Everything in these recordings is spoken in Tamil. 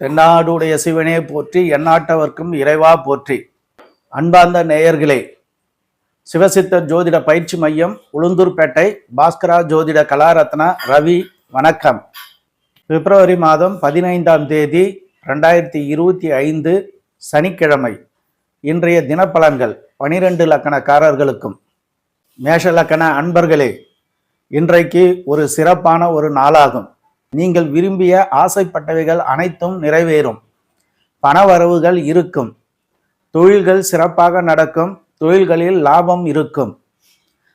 தென்னாடுடைய சிவனே போற்றி எண்ணாட்டவர்க்கும் இறைவா போற்றி. அன்பார்ந்த நேயர்களே சிவசித்த ஜோதிட பயிற்சி மையம் உளுந்தூர்பேட்டை பாஸ்கரா ஜோதிட கலாரத்னா ரவி வணக்கம். பிப்ரவரி மாதம் பதினைந்தாம் தேதி ரெண்டாயிரத்தி இருபத்தி ஐந்து சனிக்கிழமை. இன்றைய தினப்பலன்கள் பனிரெண்டு லக்கணக்காரர்களுக்கும். மேஷ லக்கண அன்பர்களே இன்றைக்கு ஒரு சிறப்பான ஒரு நாளாகும். நீங்கள் விரும்பிய ஆசைப்பட்டவைகள் அனைத்தும் நிறைவேறும். பணவரவுகள் இருக்கும். தொழில்கள் சிறப்பாக நடக்கும். தொழில்களில் லாபம் இருக்கும்.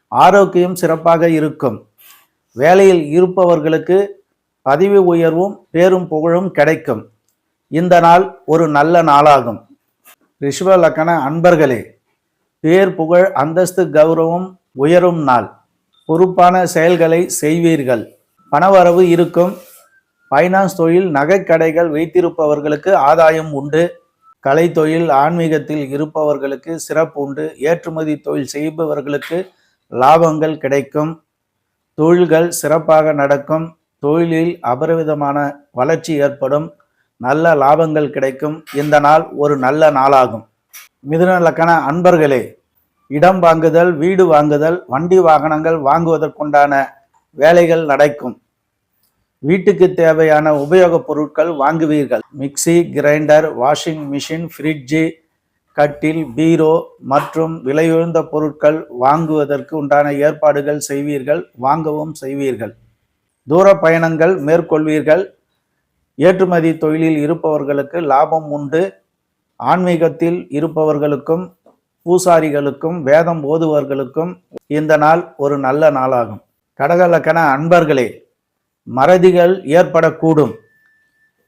ஆரோக்கியம் சிறப்பாக இருக்கும். வேலையில் இருப்பவர்களுக்கு பதவி உயர்வும் பேரும் புகழும் கிடைக்கும். இந்த நாள் ஒரு நல்ல நாளாகும். ரிஷப லக்கண அன்பர்களே பேர் புகழ் அந்தஸ்து கௌரவம் உயரும் நாள். பொறுப்பான செயல்களை செய்வீர்கள். பணவரவு இருக்கும். ஃபைனான்ஸ் தொழில் நகைக்கடைகள் வைத்திருப்பவர்களுக்கு ஆதாயம் உண்டு. கலை தொழில் ஆன்மீகத்தில் இருப்பவர்களுக்கு சிறப்பு உண்டு. ஏற்றுமதி தொழில் செய்பவர்களுக்கு லாபங்கள் கிடைக்கும். தொழில்கள் சிறப்பாக நடக்கும். தொழிலில் அபரிவிதமான வளர்ச்சி ஏற்படும். நல்ல லாபங்கள் கிடைக்கும். இந்த நாள் ஒரு நல்ல நாளாகும். மிதுன லக்கண அன்பர்களே இடம் வாங்குதல் வீடு வாங்குதல் வண்டி வாகனங்கள் வாங்குவதற்குண்டான வேலைகள் நடக்கும். வீட்டுக்கு தேவையான உபயோகப் பொருட்கள் வாங்குவீர்கள். Mixie grinder washing machine fridge கட்டில் பீரோ மற்றும் விலையுயர்ந்த பொருட்கள் வாங்குவதற்கு உண்டான ஏற்பாடுகள் செய்வீர்கள் வாங்கவும் செய்வீர்கள். தூர பயணங்கள் மேற்கொள்வீர்கள். ஏற்றுமதி தொழிலில் இருப்பவர்களுக்கு லாபம் உண்டு. ஆன்மீகத்தில் இருப்பவர்களுக்கும் பூசாரிகளுக்கும் வேதம் ஓதுவர்களுக்கும் இந்த நாள் ஒரு நல்ல நாளாகும். கடகலக்கண அன்பர்களே மறதிகள் ஏற்படக்கூடும்.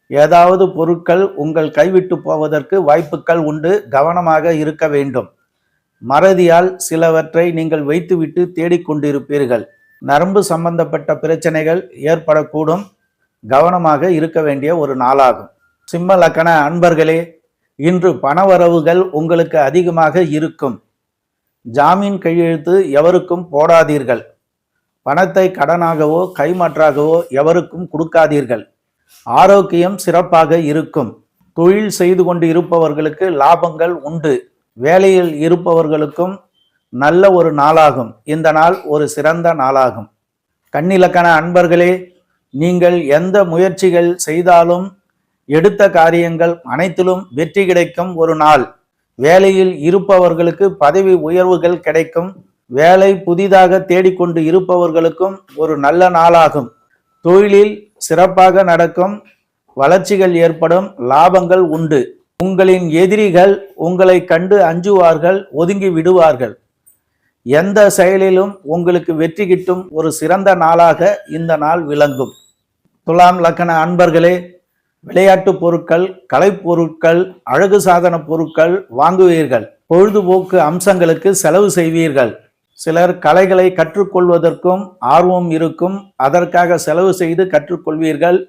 ஏதாவது பொருட்கள் உங்கள் கைவிட்டு போவதற்கு வாய்ப்புகள் உண்டு கவனமாக இருக்க வேண்டும். மறதியால் சிலவற்றை நீங்கள் வைத்துவிட்டு தேடிக்கொண்டிருப்பீர்கள் நரம்பு சம்பந்தப்பட்ட பிரச்சனைகள் ஏற்படக்கூடும். கவனமாக இருக்க வேண்டிய ஒரு நாளாகும். சிம்ம லக்கண அன்பர்களே இன்று பணவரவுகள் உங்களுக்கு அதிகமாக இருக்கும். ஜாமீன் கையெழுத்து எவருக்கும் போடாதீர்கள். பணத்தை கடனாகவோ கைமாற்றாகவோ எவருக்கும் கொடுக்காதீர்கள். ஆரோக்கியம் சிறப்பாக இருக்கும். தொழில் செய்து கொண்டு இருப்பவர்களுக்கு லாபங்கள் உண்டு. வேலையில் இருப்பவர்களுக்கும் நல்ல ஒரு நாளாகும். இந்த நாள் ஒரு சிறந்த நாளாகும். கண்ணிலக்கண அன்பர்களே நீங்கள் எந்த முயற்சிகள் செய்தாலும் எடுத்த காரியங்கள் அனைத்திலும் வெற்றி கிடைக்கும் ஒரு நாள். வேலையில் இருப்பவர்களுக்கு பதவி உயர்வுகள் கிடைக்கும். வேலை புதிதாக தேடிக்கொண்டு இருப்பவர்களுக்கும் ஒரு நல்ல நாளாகும். தொழிலில் சிறப்பாக நடக்கும் வளர்ச்சிகள் ஏற்படும் லாபங்கள் உண்டு. உங்களின் எதிரிகள் உங்களை கண்டு அஞ்சுவார்கள் ஒதுங்கி விடுவார்கள். எந்த செயலிலும் உங்களுக்கு வெற்றி கிட்டும் ஒரு சிறந்த நாளாக இந்த நாள் விளங்கும். துலாம் லக்கண அன்பர்களே விளையாட்டு பொருட்கள் கலைப்பொருட்கள் அழகு சாதன பொருட்கள் வாங்குவீர்கள். பொழுதுபோக்கு அம்சங்களுக்கு செலவு செய்வீர்கள். சிலர் கலைகளை கற்றுக்கொள்வதற்கும் ஆர்வம் இருக்கும். அதற்காக செலவு செய்து கற்றுக்கொள்வீர்கள்.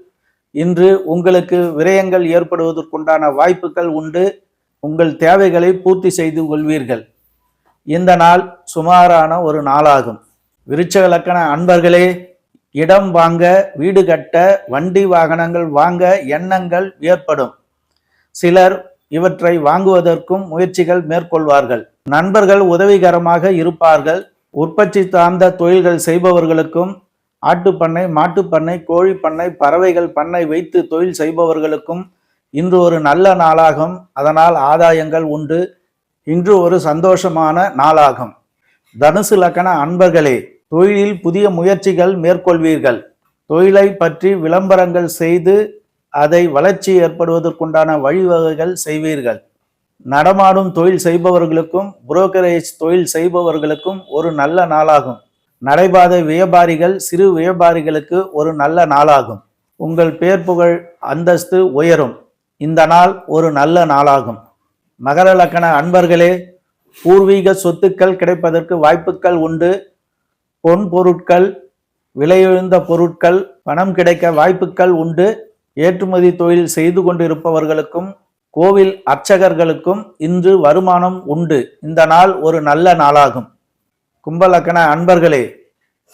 இன்று உங்களுக்கு விரயங்கள் ஏற்படுவதற்குண்டான வாய்ப்புகள் உண்டு. உங்கள் தேவைகளை பூர்த்தி செய்து கொள்வீர்கள். இந்த நாள் சுமாரான ஒரு நாளாகும். விருட்ச லக்கண அன்பர்களே இடம் வாங்க வீடு கட்ட வண்டி வாகனங்கள் வாங்க எண்ணங்கள் ஏற்படும். சிலர் இவற்றை வாங்குவதற்கும் முயற்சிகள் மேற்கொள்வார்கள். நண்பர்கள் உதவிகரமாக இருப்பார்கள். உற்பத்தி சார்ந்த தொழில்கள் செய்பவர்களுக்கும் ஆட்டுப்பண்ணை மாட்டுப்பண்ணை கோழி பண்ணை பறவைகள் பண்ணை வைத்து தொழில் செய்பவர்களுக்கும் இன்று ஒரு நல்ல நாளாகும். அதனால் ஆதாயங்கள் உண்டு. இன்று ஒரு சந்தோஷமான நாளாகும். தனுசு லக்கண அன்பர்களே தொழிலில் புதிய முயற்சிகள் மேற்கொள்வீர்கள். தொழிலை பற்றி விளம்பரங்கள் செய்து அதை வளர்ச்சி ஏற்படுவதற்குண்டான வழிவகைகள் செய்வீர்கள். நடமாடும் தொழில் செய்பவர்களுக்கும் புரோக்கரேஜ் தொழில் செய்பவர்களுக்கும் ஒரு நல்ல நாளாகும். நடைபாதை வியாபாரிகள் சிறு வியாபாரிகளுக்கு ஒரு நல்ல நாளாகும். உங்கள் பேர் புகழ் அந்தஸ்து உயரும். இந்த நாள் ஒரு நல்ல நாளாகும். மகர லக்கண அன்பர்களே பூர்வீக சொத்துக்கள் கிடைப்பதற்கு வாய்ப்புகள் உண்டு. பொன் பொருட்கள் விலையுயர்ந்த பொருட்கள் பணம் கிடைக்க வாய்ப்புகள் உண்டு. ஏற்றுமதி தொழில் செய்து கொண்டிருப்பவர்களுக்கும் கோவில் அர்ச்சகர்களுக்கும் இன்று வருமானம் உண்டு. இந்த நாள் ஒரு நல்ல நாளாகும். கும்பலக்கண அன்பர்களே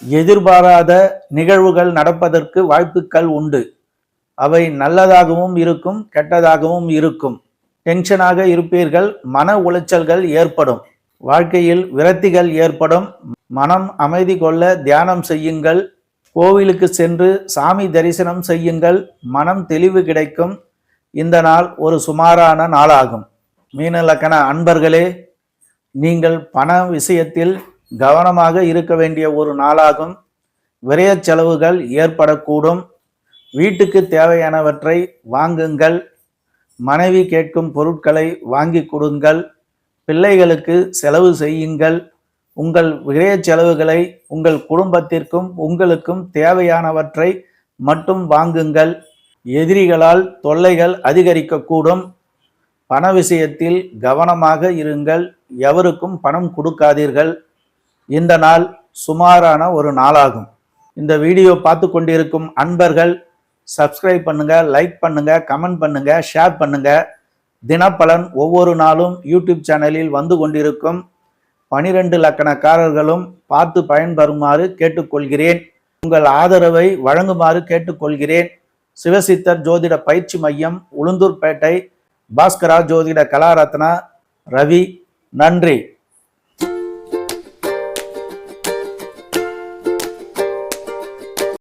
எதிர்பாராத நிகழ்வுகள் நடப்பதற்கு வாய்ப்புகள் உண்டு. அவை நல்லதாகவும் இருக்கும் கெட்டதாகவும் இருக்கும். டென்ஷனாக இருப்பீர்கள் மன உளைச்சல்கள் ஏற்படும். வாழ்க்கையில் விரக்திகள் ஏற்படும். மனம் அமைதி கொள்ள தியானம் செய்யுங்கள். கோவிலுக்கு சென்று சாமி தரிசனம் செய்யுங்கள். மனம் தெளிவு கிடைக்கும். இந்த நாள் ஒரு சுமாரான நாளாகும். மீனலக்கண அன்பர்களே நீங்கள் பண விஷயத்தில் கவனமாக இருக்க வேண்டிய ஒரு நாளாகும். விரைய செலவுகள் ஏற்படக்கூடும். வீட்டுக்கு தேவையானவற்றை வாங்குங்கள். மனைவி கேட்கும் பொருட்களை வாங்கி கொடுங்கள். பிள்ளைகளுக்கு செலவு செய்யுங்கள். உங்கள் விரைய செலவுகளை உங்கள் குடும்பத்திற்கும் உங்களுக்கும் தேவையானவற்றை மட்டும் வாங்குங்கள். எதிரிகளால் தொல்லைகள் அதிகரிக்கக்கூடும். பண விஷயத்தில் கவனமாக இருங்கள். எவருக்கும் பணம் கொடுக்காதீர்கள். இந்த நாள் சுமாரான ஒரு நாளாகும். இந்த வீடியோ பார்த்து கொண்டிருக்கும் அன்பர்கள் சப்ஸ்கிரைப் பண்ணுங்க லைக் பண்ணுங்க கமெண்ட் பண்ணுங்க ஷேர் பண்ணுங்க. தினப்பலன் ஒவ்வொரு நாளும் யூடியூப் சேனலில் வந்து கொண்டிருக்கும் பனிரெண்டு லக்கணக்காரர்களும் பார்த்து பயன்பெறுமாறு கேட்டுக்கொள்கிறேன். உங்கள் ஆதரவை வழங்குமாறு கேட்டுக்கொள்கிறேன். சிவசித்தர் ஜோதிட பயிற்சி மையம் உளுந்தூர்பேட்டை பாஸ்கரா ஜோதிட கலாரத்னா ரவி நன்றி.